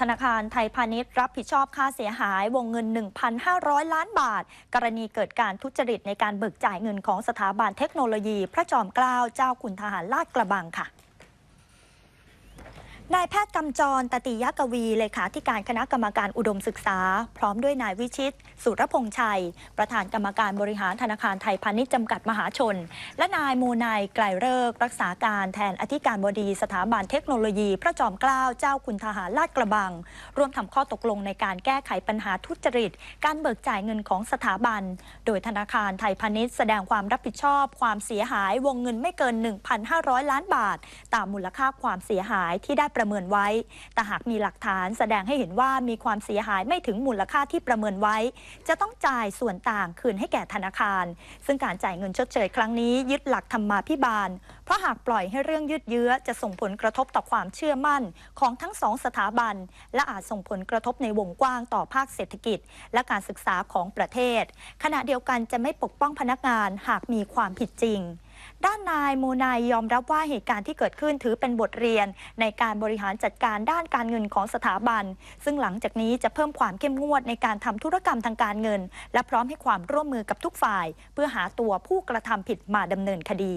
ธนาคารไทยพาณิชย์รับผิดชอบค่าเสียหายวงเงิน 1,500 ล้านบาท กรณีเกิดการทุจริตในการเบิกจ่ายเงินของสถาบันเทคโนโลยี พระจอมเกล้าเจ้าคุณทหารลาดกระบังค่ะ นายแพทย์กำจรตติยกวีเลขาธิการคณะกรรมการอุดมศึกษา พร้อมด้วยนายวิชิต สุรพงษ์ชัย ประธานกรรมการบริหารธนาคารไทยพาณิชย์จำกัดมหาชน และนายมูนายไกลเลิกรักษาการแทนอธิการบดีสถาบันเทคโนโลยี พระจอมเกล้าเจ้าคุณทหารลาดกระบัง ร่วมทำข้อตกลงในการแก้ไขปัญหาทุจริต การเบิกจ่ายเงินของสถาบัน โดยธนาคารไทยพาณิชย์แสดงความรับผิดชอบ ความเสียหายวงเงินไม่เกิน 1,500 ล้านบาท ตามมูลค่าความเสียหายที่ได้ประเมินไว้ แต่หากมีหลักฐานแสดงให้เห็นว่ามีความเสียหายไม่ถึงมูลค่าที่ประเมินไว้ จะต้องจ่ายส่วนต่างคืนให้แก่ธนาคาร ซึ่งการจ่ายเงินชดเชยครั้งนี้ยึดหลักธรรมาภิบาล เพราะหากปล่อยให้เรื่องยืดเยื้อจะส่งผลกระทบต่อความเชื่อมั่นของทั้งสองสถาบัน และอาจส่งผลกระทบในวงกว้างต่อภาคเศรษฐกิจ และการศึกษาของประเทศ ขณะเดียวกันจะไม่ปกป้องพนักงานหากมีความผิดจริง ด้านนายโมนายยอมรับว่าเหตุการณ์ที่เกิดขึ้นถือเป็นบทเรียน ในการบริหารจัดการด้านการเงินของสถาบัน ซึ่งหลังจากนี้จะเพิ่มความเข้มงวดในการทำธุรกรรมทางการเงิน และพร้อมให้ความร่วมมือกับทุกฝ่าย เพื่อหาตัวผู้กระทำผิดมาดำเนินคดี